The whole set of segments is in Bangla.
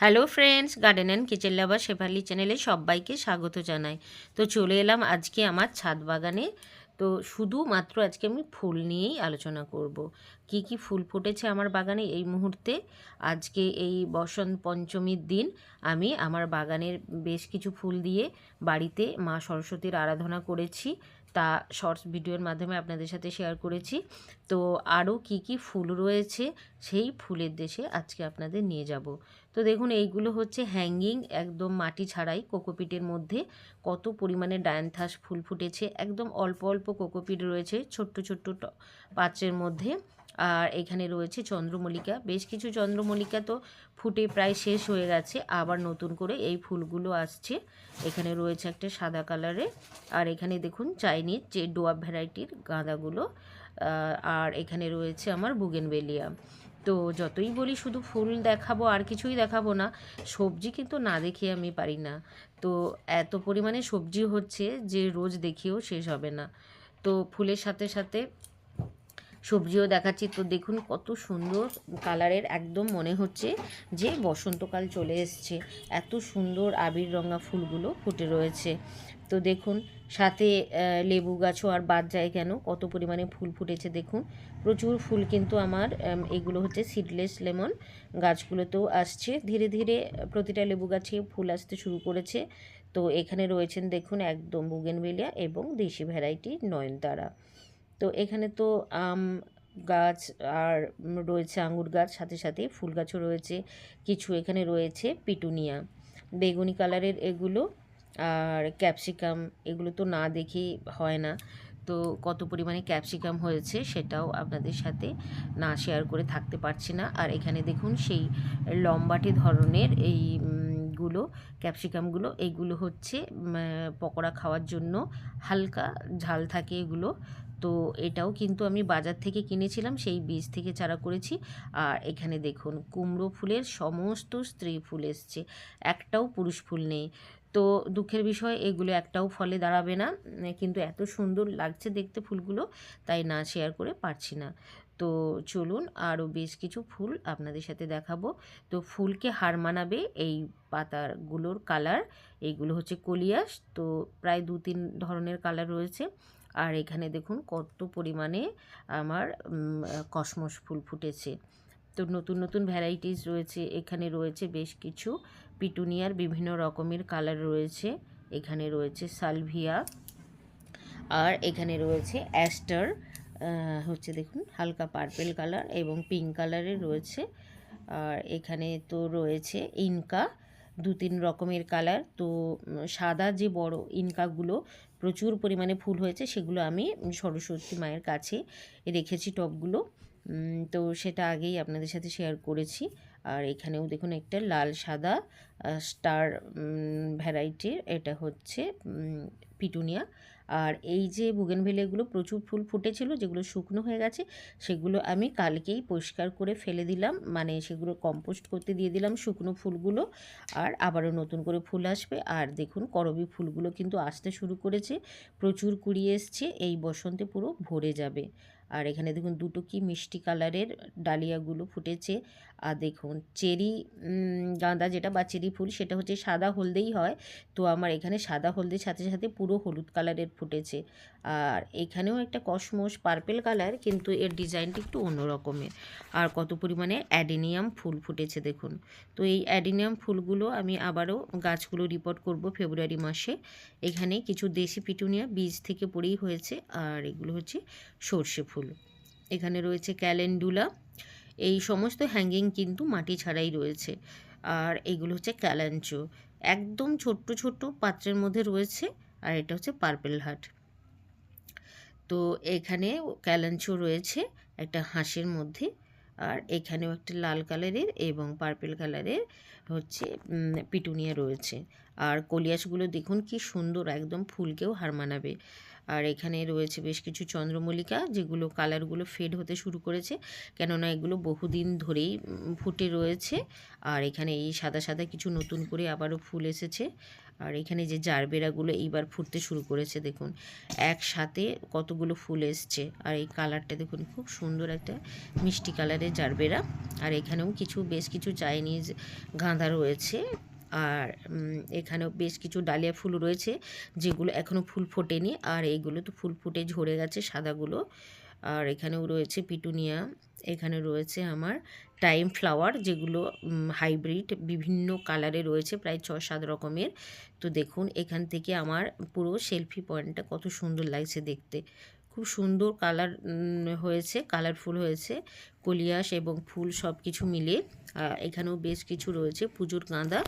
Hello friends garden and kitchen lover Shefali চ্যানেলে সবাইকে স্বাগত জানাই। তো চলে এলাম আজকে আমার ছাদ বাগানে। তো শুধুমাত্র আজকে আমি ফুল নিয়েই আলোচনা করব। কি কি ফুল ফুটেছে আমার বাগানে এই মুহূর্তে? আজকে এই বসন্ত পঞ্চমীর দিন আমি আমার বাগানের বেশ কিছু ফুল দিয়ে বাড়িতে মা সরস্বতীর আরাধনা করেছি। তা শর্টস ভিডিওর মাধ্যমে আপনাদের সাথে শেয়ার করেছি। তো আরও কি কি ফুল রয়েছে, সেই ফুলের দেশে আজকে আপনাদের নিয়ে যাব। তো দেখুন, এইগুলো হচ্ছে হ্যাঙ্গিং একদম মাটি ছাড়াই কোকোপিটের মধ্যে। কত পরিমাণে ডায়ানথাস ফুল ফুটেছে, একদম অল্প অল্প কোকোপিট রয়েছে, ছোট্ট ছোট্ট পাত্রের মধ্যে। আর এখানে রয়েছে চন্দ্রমল্লিকা। বেশ কিছু চন্দ্রমল্লিকা তো ফুটে প্রায় শেষ হয়ে গেছে। আবার নতুন করে এই ফুলগুলো আসছে। এখানে রয়েছে একটা সাদা কালারে আর এখানে দেখুন চাইনিজ যে ডোয়াব ভ্যারাইটির গাঁদাগুলো আর এখানে রয়েছে আমার বুগেনবেলিয়া। তো যতই বলি শুধু ফুল দেখাবো, আর কিছুই দেখাবো না, সবজি কিন্তু না দেখে আমি পারি না। তো এত পরিমাণে সবজি হচ্ছে যে রোজ দেখিয়েও শেষ হবে না। তো ফুলের সাথে সাথে সবজিও দেখাচ্ছি। তো দেখুন কত সুন্দর কালারের একদম মনে হচ্ছে যে বসন্তকাল চলে এসছে। এত সুন্দর আবির রঙা ফুলগুলো ফুটে রয়েছে। তো দেখুন, সাথে লেবু গাছও আর বাদ যায় কেন? কত পরিমাণে ফুল ফুটেছে দেখুন। প্রচুর ফুল কিন্তু আমার এগুলো হচ্ছে সিডলেস লেমন গাছগুলোতেও আসছে। ধীরে ধীরে প্রতিটা লেবু গাছে ফুল আসতে শুরু করেছে। তো এখানে রয়েছেন দেখুন একদম বুগেনভেলিয়া এবং দেশি ভ্যারাইটি নয়নতারা। তো এখানে তো আম গাছ আর রয়েছে আঙুর গাছ, সাথে সাথে ফুল গাছও রয়েছে, কিছু এখানে রয়েছে পিটুনিয়া। বেগুনি কালারের এগুলো আর ক্যাপসিকাম এগুলো তো না দেখেই হয় না। তো কত পরিমাণে ক্যাপসিকাম হয়েছে সেটাও আপনাদের সাথে না শেয়ার করে থাকতে পারছি না। আর এখানে দেখুন সেই লম্বাটে ধরনের এই গুলো ক্যাপসিকামগুলো এইগুলো হচ্ছে পকোড়া খাওয়ার জন্য হালকা ঝাল থাকে এগুলো। তো এটাও কিন্তু আমি বাজার থেকে কিনেছিলাম, সেই বীজ থেকে চারা করেছি। আর এখানে দেখুন, কুমড়ো ফুলের সমস্ত স্ত্রী ফুল এসছে, একটাও পুরুষ ফুল নেই। তো দুঃখের বিষয়, এগুলো একটাও ফলে দাঁড়াবে না। কিন্তু এত সুন্দর লাগছে দেখতে ফুলগুলো, তাই না শেয়ার করে পারছি না। তো চলুন, আরও বেশ কিছু ফুল আপনাদের সাথে দেখাবো। তো ফুলকে হার মানাবে এই পাতাগুলোর কালার এইগুলো হচ্ছে কলিয়াস। তো প্রায় দু তিন ধরনের কালার রয়েছে। আর এখানে দেখুন কত পরিমাণে আমার কসমস ফুল ফুটেছে। তো নতুন নতুন ভ্যারাইটিস রয়েছে। এখানে রয়েছে বেশ কিছু পিটুনিয়ার বিভিন্ন রকমের কালার রয়েছে। এখানে রয়েছে সালভিয়া। আর এখানে রয়েছে অ্যাস্টার হচ্ছে দেখুন হালকা পার্পেল কালার এবং পিঙ্ক কালারের রয়েছে। আর এখানে তো রয়েছে ইনকা। দু তিন রকমের কালার। তো সাদা যে বড় ইনকাগুলো প্রচুর পরিমাণে ফুল হয়েছে, সেগুলো আমি সরস্বতী মায়ের কাছে রেখেছি টবগুলো তো সেটা আগেই আপনাদের সাথে শেয়ার করেছি। আর এখানেও দেখুন একটা লাল, সাদা স্টার ভ্যারাইটির এটা হচ্ছে পিটুনিয়া। আর এই যে বুগেনভেলিয়াগুলো প্রচুর ফুল ফুটেছিল, যেগুলো শুকনো হয়ে গেছে, সেগুলো আমি কালকেই পরিষ্কার করে ফেলে দিলাম। মানে সেগুলো কম্পোস্ট করতে দিয়ে দিলাম শুকনো ফুলগুলো। আর আবারও নতুন করে ফুল আসবে। আর দেখুন, করবি ফুলগুলো কিন্তু আসতে শুরু করেছে। প্রচুর কুড়ি এসছে, এই বসন্তে পুরো ভরে যাবে। আর এখানে দেখুন, দুটো কি মিষ্টি কালারের ডালিয়াগুলো ফুটেছে। আর দেখুন, চেরি গাঁদা যেটা বা চেরি ফুল সেটা হচ্ছে সাদা হলদেই হয়। তো আমার এখানে সাদা হলদের সাথে সাথে পুরো হলুদ কালারের ফুটেছে। আর এখানেও একটা কসমস পার্পেল কালার, কিন্তু এর ডিজাইনটি একটু অন্য রকমের আর কত পরিমাণে অ্যাডেনিয়াম ফুল ফুটেছে দেখুন। তো এই অ্যাডেনিয়াম ফুলগুলো আমি আবারও গাছগুলো রিপোর্ট করব ফেব্রুয়ারি মাসে। এখানে কিছু দেশি পিটুনিয়া বীজ থেকে পড়েই হয়েছে, আর এগুলো হচ্ছে সর্ষে ফুল। এখানে রয়েছে ক্যালেন্ডুলা এই সমস্ত হ্যাঙ্গিং কিন্তু মাটি ছাড়াই রয়েছে। আর এগুলো হচ্ছে ক্যালাঞ্চো একদম ছোট্ট ছোট্ট পাত্রের মধ্যে রয়েছে, আর এটা হচ্ছে পার্পেল হাট তো এখানে ক্যালাঞ্চো রয়েছে একটা হাঁসের মধ্যে, আর এখানেও একটা লাল কালারের এবং পার্পেল কালারের হচ্ছে পিটুনিয়া রয়েছে। আর কলিয়াসগুলো দেখুন কি সুন্দর, একদম ফুলকেও হার মানাবে। আর এখানে রয়েছে বেশ কিছু চন্দ্রমল্লিকা, যেগুলো কালারগুলো ফেড হতে শুরু করেছে। কেননা এগুলো বহুদিন ধরেই ফুটে রয়েছে। আর এখানে এই সাদা সাদা কিছু নতুন করে আবারও ফুল এসেছে। আর এখানে যে জারবেরাগুলো এইবার ফুটতে শুরু করেছে, দেখুন, একসাথে কতগুলো ফুল এসছে। আর এই কালারটা দেখুন, খুব সুন্দর একটা মিষ্টি কালারের জারবেরা। আর এখানেও কিছু, বেশ কিছু চাইনিজ গাঁদা রয়েছে। আর এখানেও বেশ কিছু ডালিয়া ফুল রয়েছে, যেগুলো এখনও ফুল ফোটেনি। আর এইগুলো তো ফুল ফুটে ঝরে গেছে সাদাগুলো। আর এখানেও রয়েছে পিটুনিয়া, এখানে রয়েছে আমার টাইম ফ্লাওয়ার, যেগুলো হাইব্রিড বিভিন্ন কালারে রয়েছে, প্রায় ছ সাত রকমের। তো দেখুন, এখান থেকে আমার পুরো সেলফি পয়েন্টটা কত সুন্দর লাগছে দেখতে। খুব সুন্দর কালার হয়েছে, কালারফুল হয়েছে। কলিয়াস এবং ফুল সব কিছু মিলে এখানেও বেশ কিছু রয়েছে পুজোর গাঁদা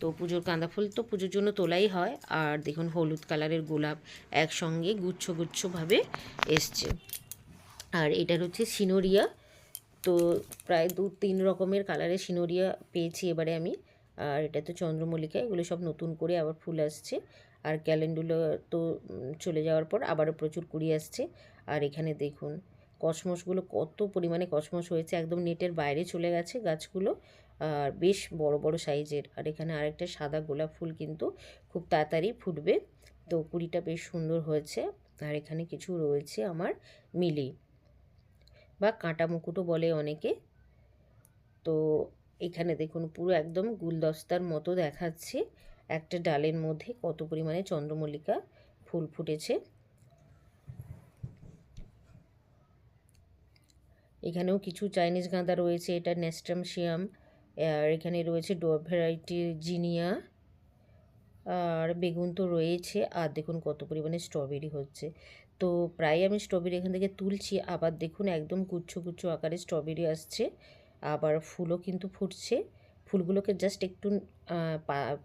তো পুজোর গাঁদা ফুল তো পুজোর জন্য তোলাই হয়। আর দেখুন হলুদ কালারের গোলাপ একসঙ্গে গুচ্ছ গুচ্ছভাবে এসছে। আর এটার হচ্ছে সিনোরিয়া। তো প্রায় দু তিন রকমের কালারের সিনোরিয়া পেয়েছি এবারে আমি। আর এটা তো চন্দ্রমল্লিকা, এগুলো সব নতুন করে আবার ফুল আসছে। আর ক্যালেন্ডুলা তো চলে যাওয়ার পর আবারও প্রচুর কুড়ি আসছে। আর এখানে দেখুন, কসমসগুলো কত পরিমাণে কসমস হয়েছে, একদম নেটের বাইরে চলে গেছে গাছগুলো। আর বেশ বড় বড় সাইজের। আর এখানে আরেকটা সাদা গোলাপ ফুল কিন্তু খুব তাড়াতাড়ি ফুটবে। তো কুড়িটা বেশ সুন্দর হয়েছে। আর এখানে কিছু রয়েছে আমার মিলি বা কাঁটা মুকুটও বলে অনেকে। তো এখানে দেখুন পুরো একদম গুলদস্তার মতো দেখাচ্ছে। একটা ডালের মধ্যে কত পরিমাণে চন্দ্রমল্লিকা ফুল ফুটেছে। এখানেও কিছু চাইনিজ গাঁদা রয়েছে, এটা নেস্টাম শিয়াম আর এখানে রয়েছে ডোয়াব ভ্যারাইটির জিনিয়া, আর বেগুন তো রয়েছে, আর দেখুন কত পরিমাণে স্ট্রবেরি হচ্ছে। তো প্রায় আমি স্ট্রবেরি এখান থেকে তুলছি, আবার দেখুন একদম গুচ্ছ গুচ্ছ আকারে স্ট্রবেরি আসছে। আবার ফুলও কিন্তু ফুটছে। ফুলগুলোকে জাস্ট একটু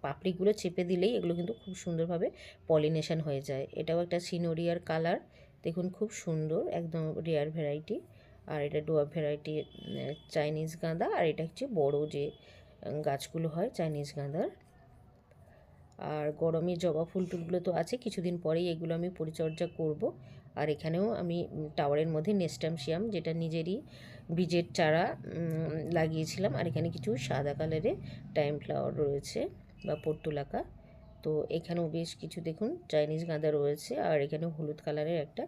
পাপড়িগুলো চেপে দিলেই এগুলো কিন্তু খুব সুন্দরভাবে পলিনেশন হয়ে যায়। এটাও একটা সিনোরিয়ার কালার। দেখুন খুব সুন্দর, একদম রেয়ার ভ্যারাইটি আর এটা ডোয়া ভ্যারাইটি চাইনিজ গাঁদা। আর এটা হচ্ছে বড় যে গাছগুলো হয় চাইনিজ গাঁদার। আর গরমে জবা ফুল টুলগুলো তো আছে, কিছুদিন পরেই এগুলো আমি পরিচর্যা করব। আর এখানেও আমি টাওয়ারের মধ্যে নেস্টামশিয়াম, যেটা নিজেরই বীজের চারা লাগিয়েছিলাম। আর এখানে কিছু সাদা কালারের টাইম ফ্লাওয়ার রয়েছে বা পর্তুলাকা। তো এখানেও বেশ কিছু দেখুন, চাইনিজ গাঁদা রয়েছে। আর এখানে হলুদ কালারের একটা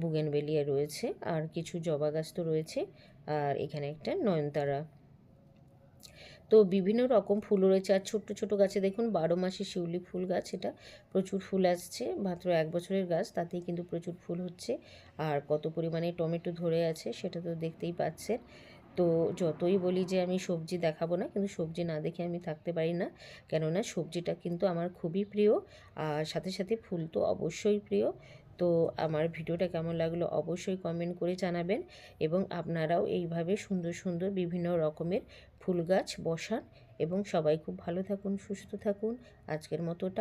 বুগেনবেলিয়া রয়েছে। আর কিছু জবা গাছ তো রয়েছে। আর এখানে একটা নয়নতারা। তো বিভিন্ন রকম ফুল রয়েছে। আর ছোট্ট ছোট গাছে দেখুন বারো মাসে শিউলি ফুল গাছ এটা। প্রচুর ফুল আসছে, মাত্র এক বছরের গাছ, তাতেই কিন্তু প্রচুর ফুল হচ্ছে। আর কত পরিমাণে টমেটো ধরে আছে সেটা তো দেখতেই পাচ্ছেন। তো যতই বলি যে আমি সবজি দেখাবো না, কিন্তু সবজি না দেখে আমি থাকতে পারি না। কেননা সবজিটা কিন্তু আমার খুবই প্রিয়। আর সাথে সাথে ফুল তো অবশ্যই প্রিয়। তো আমার ভিডিওটা কেমন লাগল অবশ্যই কমেন্ট করে জানাবেন এবং আপনারাও এইভাবে সুন্দর সুন্দর বিভিন্ন রকমের ফুল গাছ বসান এবং সবাই খুব ভালো থাকুন, সুস্থ থাকুন। আজকের মতোটা।